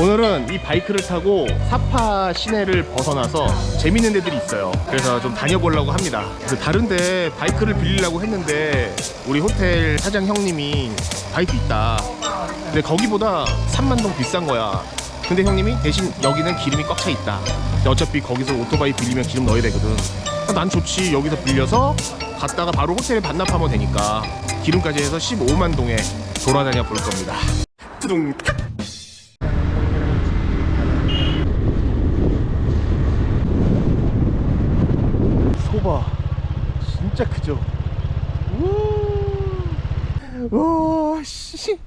오늘은 이 바이크를 타고 사파 시내를 벗어나서 재밌는 데들이 있어요. 그래서 좀 다녀보려고 합니다. 그래서 다른데 바이크를 빌리려고 했는데 우리 호텔 사장 형님이 바이크 있다. 근데 거기보다 3만 동 비싼 거야. 근데 형님이 대신 여기는 기름이 꽉 차 있다. 어차피 거기서 오토바이 빌리면 기름 넣어야 되거든. 아, 난 좋지. 여기서 빌려서 갔다가 바로 호텔에 반납하면 되니까 기름까지 해서 15만 동에 돌아다녀 볼 겁니다. 뚜둥 탁. 소바 진짜 크죠? 우- 와, 씨.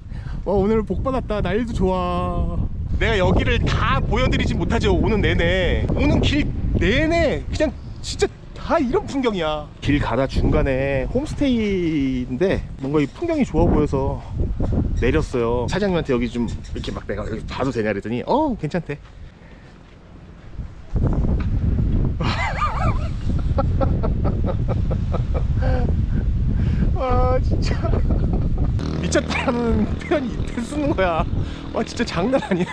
와, 오늘 복 받았다. 날도 좋아. 내가 여기를 다 보여드리진 못하죠. 오는 내내. 오는 길 내내 그냥 진짜 다 이런 풍경이야. 길 가다 중간에 홈스테이인데 뭔가 이 풍경이 좋아 보여서 내렸어요. 사장님한테 여기 좀 이렇게 막 내가 여기 봐도 되냐 그랬더니 어 괜찮대. 아 진짜. 미쳤다는 표현이 이때 쓰는 거야. 와 진짜 장난 아니야.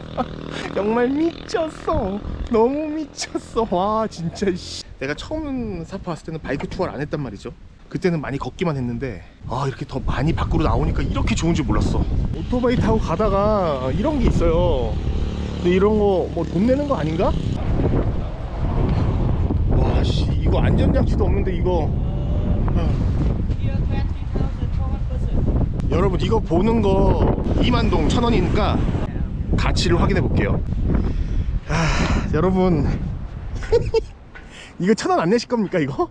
정말 미쳤어. 너무 미쳤어. 와 진짜 씨. 내가 처음 사파 왔을 때는 바이크 투어를 안 했단 말이죠. 그때는 많이 걷기만 했는데 아 이렇게 더 많이 밖으로 나오니까 이렇게 좋은 줄 몰랐어. 오토바이 타고 가다가 이런 게 있어요. 근데 이런 거 뭐 돈 내는 거 아닌가? 와씨. 이거 안전장치도 없는데 이거. 아. 여러분 이거 보는 거 2만동 천 원이니까 가치를 확인해 볼게요 아, 여러분 이거 천원 안 내실 겁니까 이거?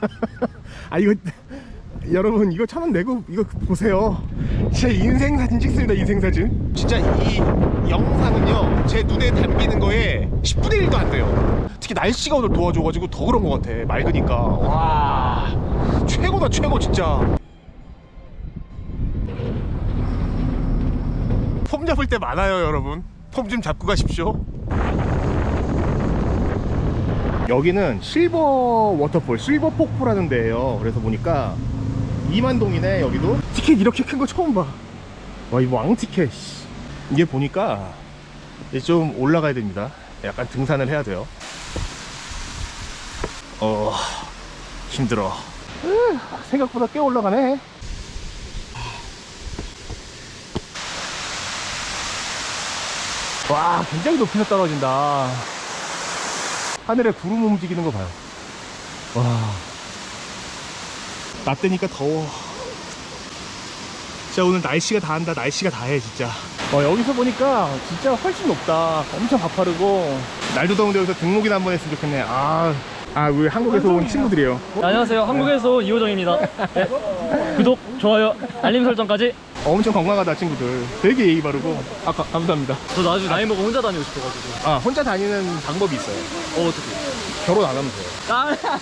아 이거 여러분 이거 천 원 내고 이거 보세요. 제 인생 사진 찍습니다 인생 사진. 진짜 이 영상은요 제 눈에 담기는 거에 10분의 1도 안 돼요. 특히 날씨가 오늘 도와줘가지고 더 그런 것 같아 맑으니까. 와 최고다 최고 진짜. 폼 잡을 때 많아요 여러분. 폼 좀 잡고 가십시오. 여기는 실버 워터폴 실버 폭포라는 데예요. 그래서 보니까 2만동이네 여기도. 티켓 이렇게 큰 거 처음 봐와 이거 왕 티켓 씨. 이게 보니까 이제 좀 올라가야 됩니다. 약간 등산을 해야 돼요. 어 힘들어. 으, 생각보다 꽤 올라가네. 와 굉장히 높이서 떨어진다. 하늘에 구름 움직이는 거 봐요. 와 나 때니까 더워. 진짜 오늘 날씨가 다 한다. 날씨가 다 해 진짜. 어, 여기서 보니까 진짜 훨씬 높다. 엄청 가파르고. 날도 더운데 여기서 등록이나 한번 했으면 좋겠네. 아, 아 우리 한국에서 온 친구들이에요. 네, 안녕하세요. 한국에서 온 이호정입니다. 네. 구독, 좋아요, 알림 설정까지. 엄청 건강하다 친구들. 되게 예의 바르고. 아 가- 감사합니다. 저 나중에 나이 먹어 혼자 다니고 싶어가지고. 아 혼자 다니는 방법이 있어요. 어, 어떻게? 결혼 안 하면 돼요. 아,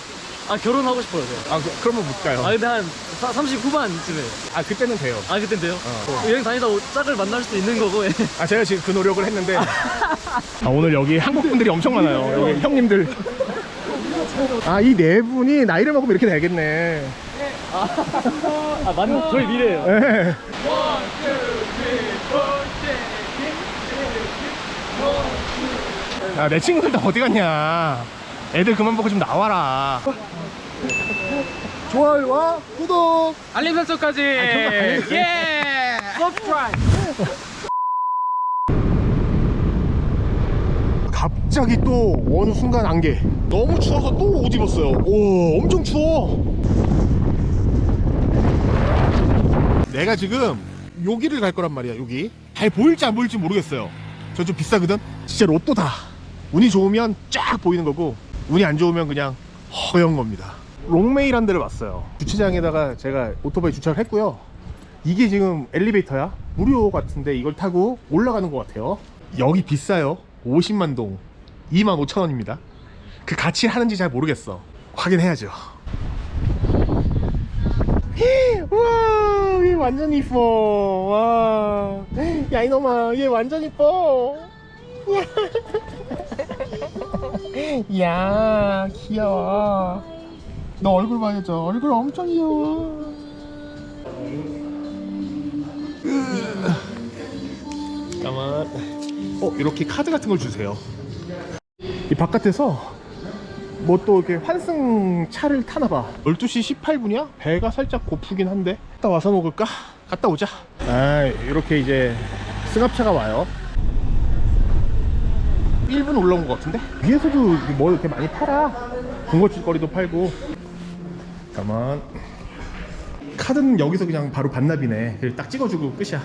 아 결혼하고 싶어요, 저. 아 그, 그러면 못 가요 아, 근데 한 30 후반쯤에. 아 그때는 돼요 아, 그땐 돼요? 어. 여행 다니다 짝을 만날 수도 있는 거고. 예. 아 제가 지금 그 노력을 했는데 아 오늘 여기 한국 분들이 엄청 많아요 여기 형님들 아 이 네 분이 나이를 먹으면 이렇게 되겠네 아, 맞는, 저희 미래예요. 예. 아, 내 친구들 다 어디 갔냐 애들 그만 보고 좀 나와라. 좋아요와 구독! 알림 설정까지. 예. 갑자기 또 어느 순간 안개. 너무 추워서 또 옷 입었어요. 오 엄청 추워. 내가 지금 여기를 갈 거란 말이야 여기. 잘 보일지 안 보일지 모르겠어요. 저 좀 비싸거든? 진짜 로또다. 운이 좋으면 쫙 보이는 거고 운이 안 좋으면 그냥 허연 겁니다. 롱메이란 데를 왔어요. 주차장에다가 제가 오토바이 주차를 했고요. 이게 지금 엘리베이터야? 무료 같은데 이걸 타고 올라가는 것 같아요. 여기 비싸요. 50만 동. 2만 5천 원입니다. 그 가치를 하는지 잘 모르겠어. 확인해야죠. 와, 얘 완전 이뻐. 와, 야 이놈아, 얘 완전 이뻐. 이야 귀여워. 너 얼굴 봐야죠. 얼굴 엄청 귀여워. 잠깐만. 어 이렇게 카드 같은 걸 주세요. 이 바깥에서 뭐 또 이렇게 환승 차를 타나봐. 12시 18분이야? 배가 살짝 고프긴 한데. 갔다 와서 먹을까? 갔다 오자. 아 이렇게 이제 승합차가 와요. 1분 올라온 것 같은데? 위에서도 뭐 이렇게 많이 팔아. 군것질거리도 팔고. 잠깐만. 카드는 여기서 그냥 바로 반납이네. 딱 찍어주고 끝이야.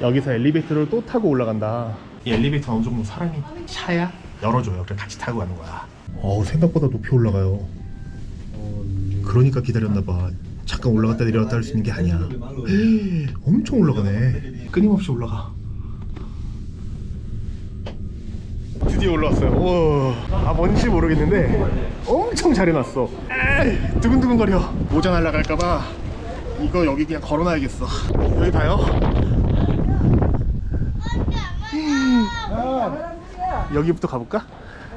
여기서 엘리베이터를 또 타고 올라간다. 이 엘리베이터 어느 정도 사람이 차야 열어줘요. 그래 같이 타고 가는 거야. 어우 생각보다 높이 올라가요. 그러니까 기다렸나봐. 잠깐 올라갔다 내려갔다 할 수 있는 게 아니야. 헤이, 엄청 올라가네. 끊임없이 올라가. 드디어 올라왔어요. 우와. 아 뭔지 모르겠는데 엄청 잘 해놨어. 에이, 두근두근거려. 모자 날라갈까봐 이거 여기 그냥 걸어놔야겠어. 여기 봐요. 여기부터 가볼까?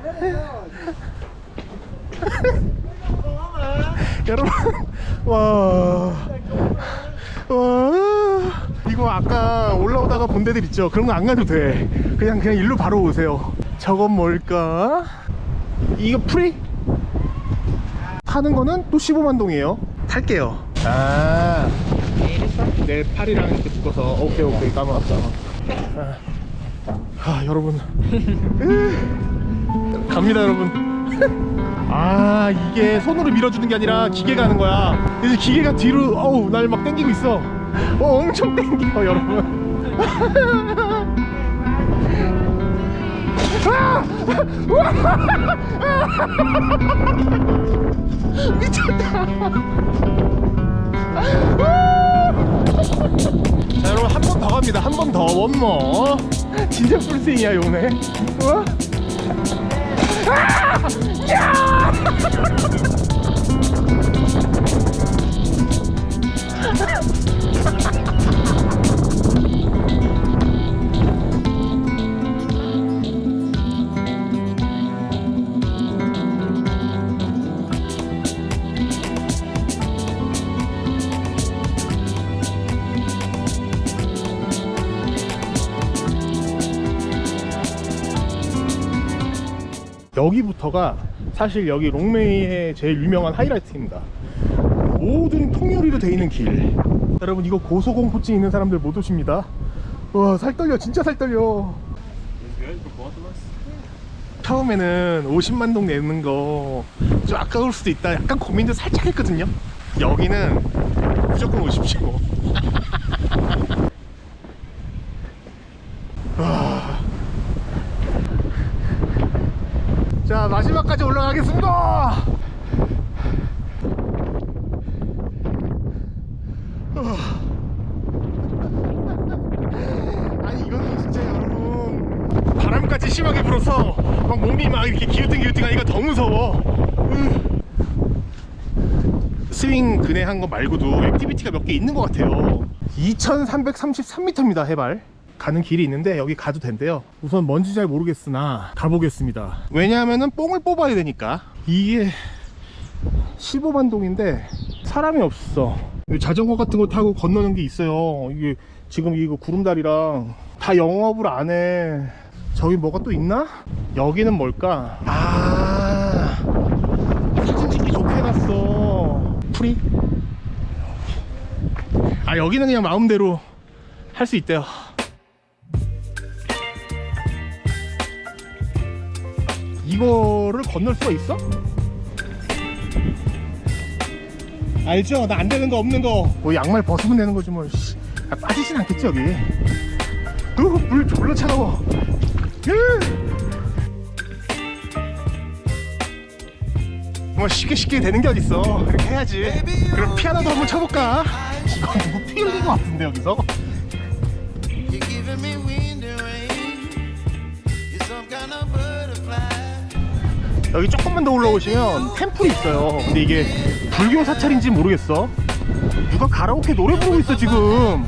여러분, 와, 와, 이거 아까 올라오다가 본 데들 있죠? 그런 거 안 가도 돼. 그냥 그냥 일로 바로 오세요. 저건 뭘까? 이거 프리? 타는 거는 또 15만 동이에요. 탈게요. 아, 내 팔이랑 이렇게 묶어서 오케이 오케이 까먹었어. 아, 아 여러분, 갑니다 여러분. 아 이게 손으로 밀어주는 게 아니라 기계가 하는 거야. 이제 기계가 뒤로 어우 날막 당기고 있어. 어 엄청 당겨 여러분. 미쳤다. 자 여러분 한 번 더 갑니다 한 번 더 원모 진짜 풀스윙이야 요네 어? 아! 야! 여기부터가 사실 여기 롱메이의 제일 유명한 하이라이트입니다. 모든 통유리로 돼 있는 길. 여러분 이거 고소공포증 있는 사람들 못 오십니다. 와살 떨려 진짜 살 떨려. 처음에는 50만 동 내는 거 좀 아까울 수도 있다. 약간 고민도 살짝 했거든요. 여기는 무조건 오십시오. 자 마지막까지 올라가겠습니다. 아니 이거는 진짜 여러분 바람까지 심하게 불어서 막 몸이 막 이렇게 기우뚱기우뚱 하니까 더 무서워. 으. 스윙 그네 한거 말고도 액티비티가 몇 개 있는 것 같아요. 2333m입니다 해발 가는 길이 있는데 여기 가도 된대요. 우선 뭔지 잘 모르겠으나 가보겠습니다. 왜냐하면 뽕을 뽑아야 되니까. 이게 15만 동인데 사람이 없어. 자전거 같은 거 타고 건너는 게 있어요. 이게 지금 이거 구름다리랑 다 영업을 안해. 저기 뭐가 또 있나? 여기는 뭘까? 아 사진 찍기 좋게 해놨어. 프리? 아 여기는 그냥 마음대로 할 수 있대요 이거를 건널 수가 있어? 알죠? 나 안 되는 거 없는 거. 뭐 양말 벗으면 되는 거지 뭐. 씨. 아, 빠지진 않겠지 여기. 으, 물 졸라 차가워. 으. 뭐 쉽게 쉽게 되는 게 어딨어. 이렇게 해야지. 그럼 피아노도 한번 쳐볼까? 이거 누구 피 흘린 거 같은데 여기서? 여기 조금만 더 올라오시면 템플이 있어요. 근데 이게 불교 사찰인지 모르겠어. 누가 가라오케 노래 부르고 있어 지금.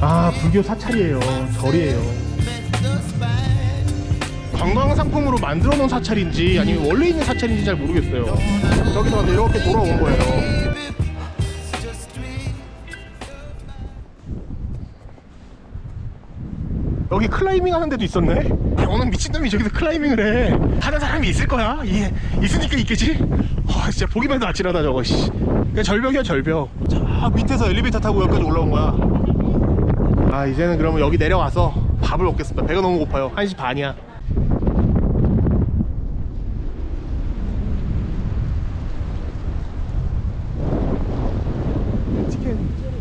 아 불교 사찰이에요. 절이에요. 관광 상품으로 만들어 놓은 사찰인지 아니면 원래 있는 사찰인지 잘 모르겠어요. 저기서 이렇게 돌아온 거예요. 여기 클라이밍 하는 데도 있었네? 오늘 미친놈이 저기서 클라이밍을 해. 하는 사람이 있을 거야. 이, 있으니까 있겠지? 아, 진짜 보기만 해도 아찔하다, 저거, 씨. 그냥 절벽이야, 절벽. 저 밑에서 엘리베이터 타고 여기까지 올라온 거야. 아, 이제는 그러면 여기 내려가서 밥을 먹겠습니다. 배가 너무 고파요. 1시 반이야.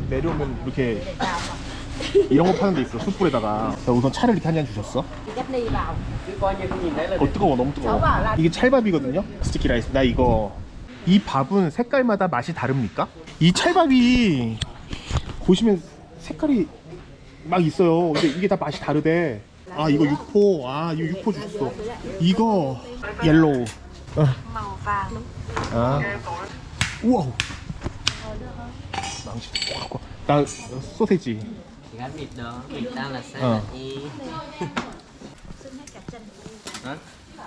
내려오면 이렇게 이런 거 파는 데 있어 숯불에다가. 자, 우선 차를 이렇게 한 잔 주셨어? 어 뜨거워 너무 뜨거워. 이게 찰밥이거든요? 스티키 라이스. 나 이거 이 밥은 색깔마다 맛이 다릅니까? 이 찰밥이 보시면 색깔이 막 있어요. 근데 이게 다 맛이 다르대. 아 이거 육포. 아 이거 육포 주셨어. 이거 옐로우. 어. 아. 우와. 망치. 나 소세지 gắn vịt đó. Vịt ta là sai Ờ. y.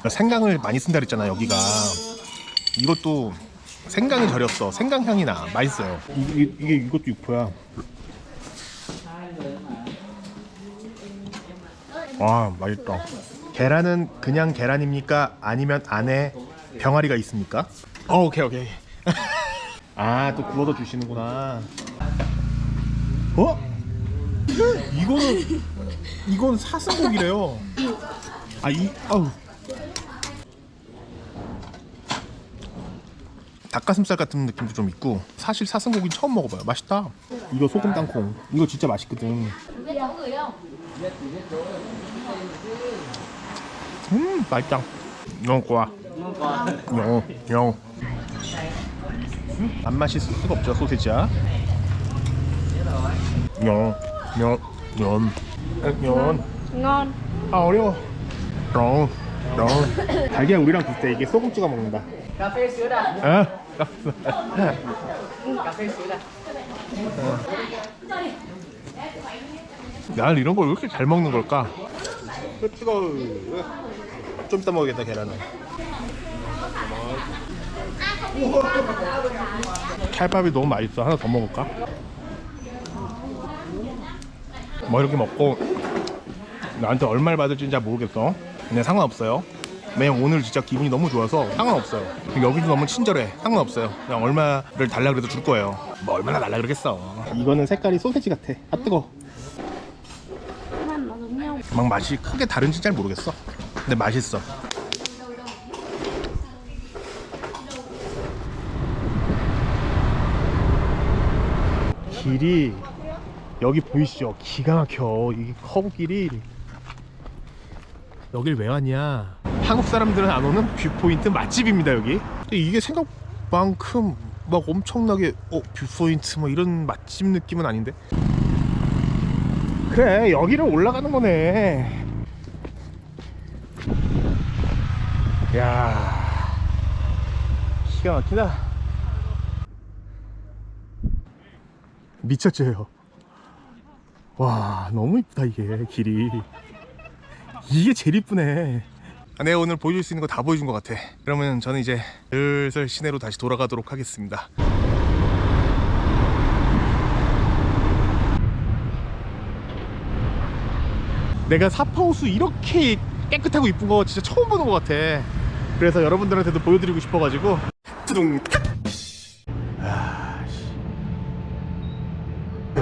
생강을 많이 쓴다 그랬잖아 여기가. 이것도 생강이 절였어. 생강 향이 나. 맛있어요. 이, 이, 이게 이것도 육포야. 와 맛있다. 계란은 그냥 계란입니까? 아니면 안에 병아리가 있습니까? 어, 오케이 오케이. 아 또 구워서 주시는구나. 어 이거는 이건 사슴고기래요. 아 이 아우. 닭가슴살 같은 느낌도 좀 있고 사실 사슴고기 처음 먹어봐요. 맛있다. 이거 소금 땅콩. 이거 진짜 맛있거든. 음 맛있다. 너무 좋아. 영어 영어 음, 안 맛있을 수가 없죠 소세지야. 영어 영어 연 연. ngon 아 어려워 렁 렁. 달걀 우리랑 비슷해 이게 소금 찍어 먹는다 cà phê sữa 아 cà phê sữa 난 이런 걸 왜 이렇게 잘 먹는 걸까? 뜨거. 좀 이따 먹겠다 계란은. 찰밥이 너무 맛있어. 하나 더 먹을까? 뭐 이렇게 먹고 나한테 얼마를 받을지는 잘 모르겠어. 근데 상관없어요. 왜냐면 오늘 진짜 기분이 너무 좋아서 상관없어요. 여기도 너무 친절해. 상관없어요. 그냥 얼마를 달라 그래도 줄 거예요. 뭐 얼마나 달라 그러겠어. 이거는 색깔이 소세지 같아. 아 뜨거. 막 맛이 크게 다른지 잘 모르겠어. 근데 맛있어. 길이 여기 보이시죠? 기가 막혀. 이 커브길이 여길 왜 왔냐? 한국 사람들은 안 오는 뷰포인트 맛집입니다 여기. 근데 이게 생각만큼 막 엄청나게 어 뷰포인트 뭐 이런 맛집 느낌은 아닌데. 그래 여기를 올라가는 거네 야 기가 막히다 미쳤죠 요 와 너무 이쁘다 이게 길이. 이게 제일 이쁘네. 아, 내가 오늘 보여줄 수 있는 거 다 보여준 것 같아. 그러면 저는 이제 슬슬 시내로 다시 돌아가도록 하겠습니다. 내가 사파호수 이렇게 깨끗하고 이쁜 거 진짜 처음 보는 것 같아. 그래서 여러분들한테도 보여드리고 싶어가지고. 뚜둥 탁.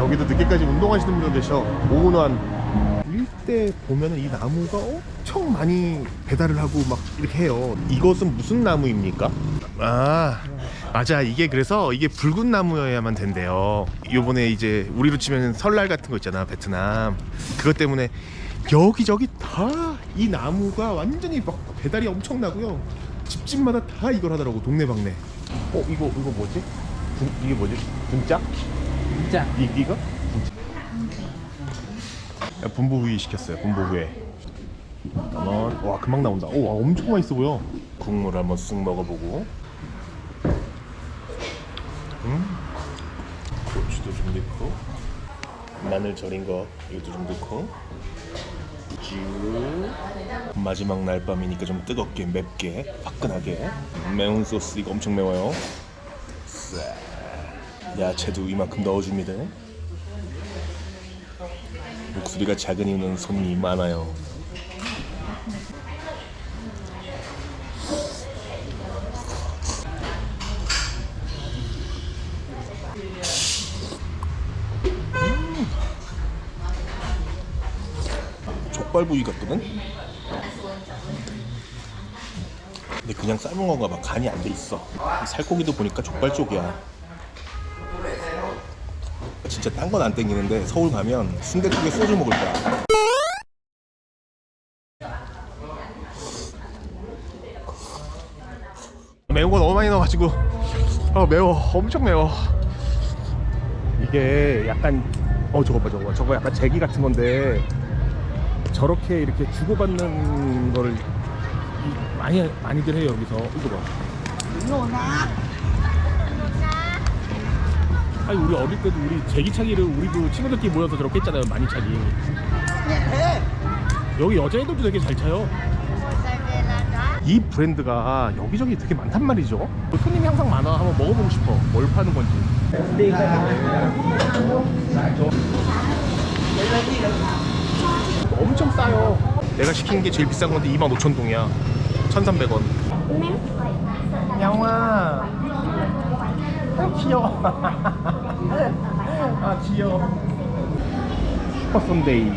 여기도 늦게까지 운동하시는 분들 계셔. 오운환 일대 보면은 이 나무가 엄청 많이 배달을 하고 막 이렇게 해요. 이것은 무슨 나무입니까? 아 맞아 이게 그래서 이게 붉은 나무여야만 된대요. 요번에 이제 우리로 치면 설날 같은 거 있잖아 베트남 그것 때문에 여기저기 다 이 나무가 완전히 막 배달이 엄청나고요. 집집마다 다 이걸 하더라고 동네방네. 어 이거 이거 뭐지? 분, 이게 뭐지? 분짜? 진짜 이 이거? 야, 분부구이 시켰어요. 분부구이. 잠깐만. 와 금방 나온다. 오, 와, 엄청 맛있어 보여. 국물 한번 쓱 먹어보고. 음. 고추도 좀 넣고 마늘 절인 거 이것도 좀 넣고 쭉 마지막 날 밤이니까 좀 뜨겁게 맵게 화끈하게 매운 소스 이거 엄청 매워요 싹. 야채도 이만큼 넣어줍니다. 목소리가 작은 이유는 손이 많아요. 족발 부위 같거든? 근데 그냥 삶은 건가 봐. 간이 안 돼 있어. 이 살코기도 보니까 족발 쪽이야 진짜 딴 건 안 땡기는데 서울 가면 순대국에 소주 먹을 거야. 매운 거 너무 많이 넣어가지고. 아 매워. 엄청 매워. 이게 약간 어 저거 봐 저거 봐. 저거 약간 제기 같은 건데 저렇게 이렇게 주고받는 거를 이- 많이 많이들 해요 여기서. 이거 봐. 아니 우리 어릴 때도 우리 제기차기를 우리도 친구들끼리 모여서 저렇게 했잖아요 많이 차기. 여기 여자애들도 되게 잘 차요. 이 브랜드가 여기저기 되게 많단 말이죠. 손님이 항상 많아. 한번 먹어보고 싶어. 뭘 파는 건지. 엄청 싸요. 내가 시킨 게 제일 비싼 건데 25,000동이야. 1,300원. 양아. 아, 귀여워. 아, 귀여워. 슈퍼 선데이.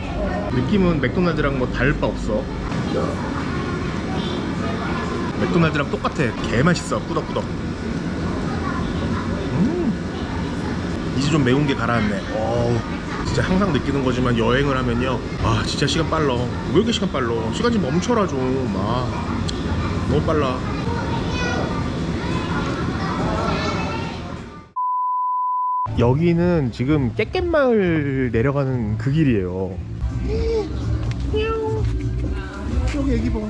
느낌은 맥도날드랑 뭐 다를 바 없어. 맥도날드랑 똑같아. 개 맛있어. 꾸덕꾸덕. 음. 이제 좀 매운 게 가라앉네. 어우, 진짜 항상 느끼는 거지만 여행을 하면요. 아, 진짜 시간 빨라. 왜 이렇게 시간 빨라? 시간 좀 멈춰라 좀. 아, 너무 빨라. 여기는 지금 깨깻마을 내려가는 그 길이에요. 여기 애기 봐. 야,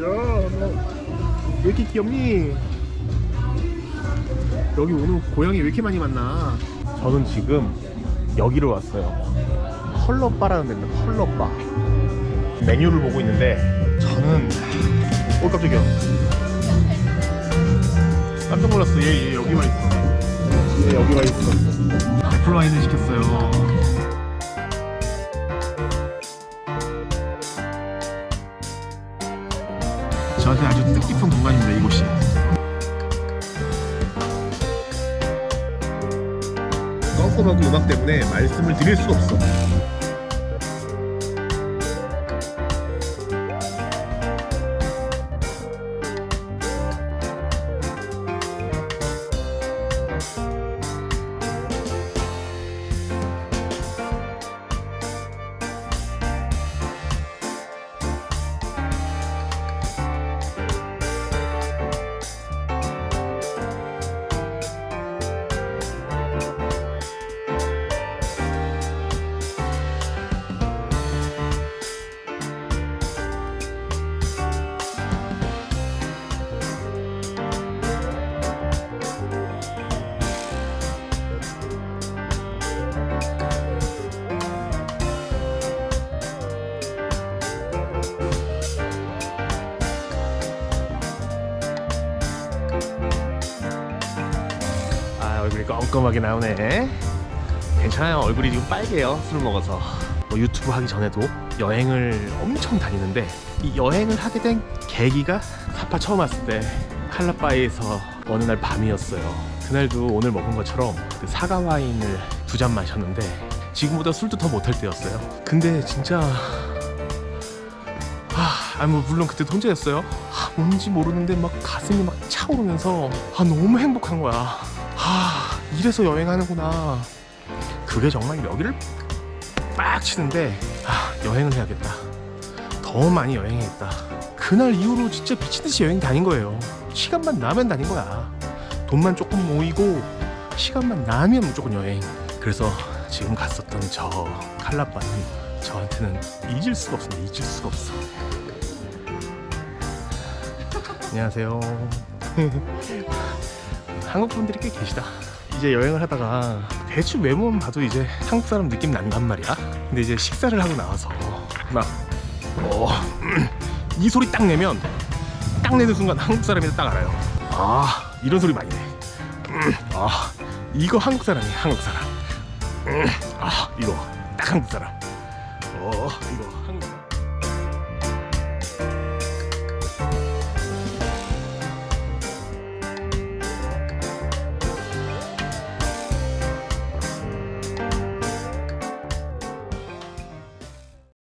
너왜 이렇게 귀엽니? 여기 오늘 고양이 왜 이렇게 많이 만나? 저는 지금 여기로 왔어요. 컬러바라는 데인데 컬러바. 메뉴를 보고 있는데 저는 오 깜짝이야. 깜짝 놀랐어. 얘, 얘 여기 와 있어. 얘 여기 와 있어. 애플 와인을 시켰어요. 저한테 아주 뜻깊은 공간입니다. 이곳이. 껌껌하고 음악 때문에 말씀을 드릴 수가 없어. 껌껌하게 나오네. 괜찮아요. 얼굴이 지금 빨개요. 술 먹어서. 뭐 유튜브 하기 전에도 여행을 엄청 다니는데 이 여행을 하게 된 계기가 사파 처음 왔을 때 칼라바에서 어느 날 밤이었어요. 그날도 오늘 먹은 것처럼 그 사과 와인을 두 잔 마셨는데 지금보다 술도 더 못할 때였어요. 근데 진짜 아, 아니 뭐 물론 그때도 혼자였어요. 아, 뭔지 모르는데 막 가슴이 막 차오르면서 아 너무 행복한 거야. 아 이래서 여행하는구나. 그게 정말 여기를 빡 치는데 아 여행을 해야겠다. 더 많이 여행해야겠다. 그날 이후로 진짜 미친 듯이 여행 다닌 거예요. 시간만 나면 다닌 거야. 돈만 조금 모이고 시간만 나면 무조건 여행. 그래서 지금 갔었던 저 칼라바는 저한테는 잊을 수가 없습니다. 잊을 수가 없어. 안녕하세요. 한국 분들이 꽤 계시다. 이제 여행을 하다가 대충 외모만 봐도 이제 한국 사람 느낌 난단 말이야. 근데 이제 식사를 하고 나와서 막 어, 음, 이 소리 딱 내면 딱 내는 순간 한국 사람이다 딱 알아요. 아 이런 소리 많이 내. 음, 아 이거 한국 사람이야 한국 사람. 음, 아 이거 딱 한국 사람. 어 이거 한국.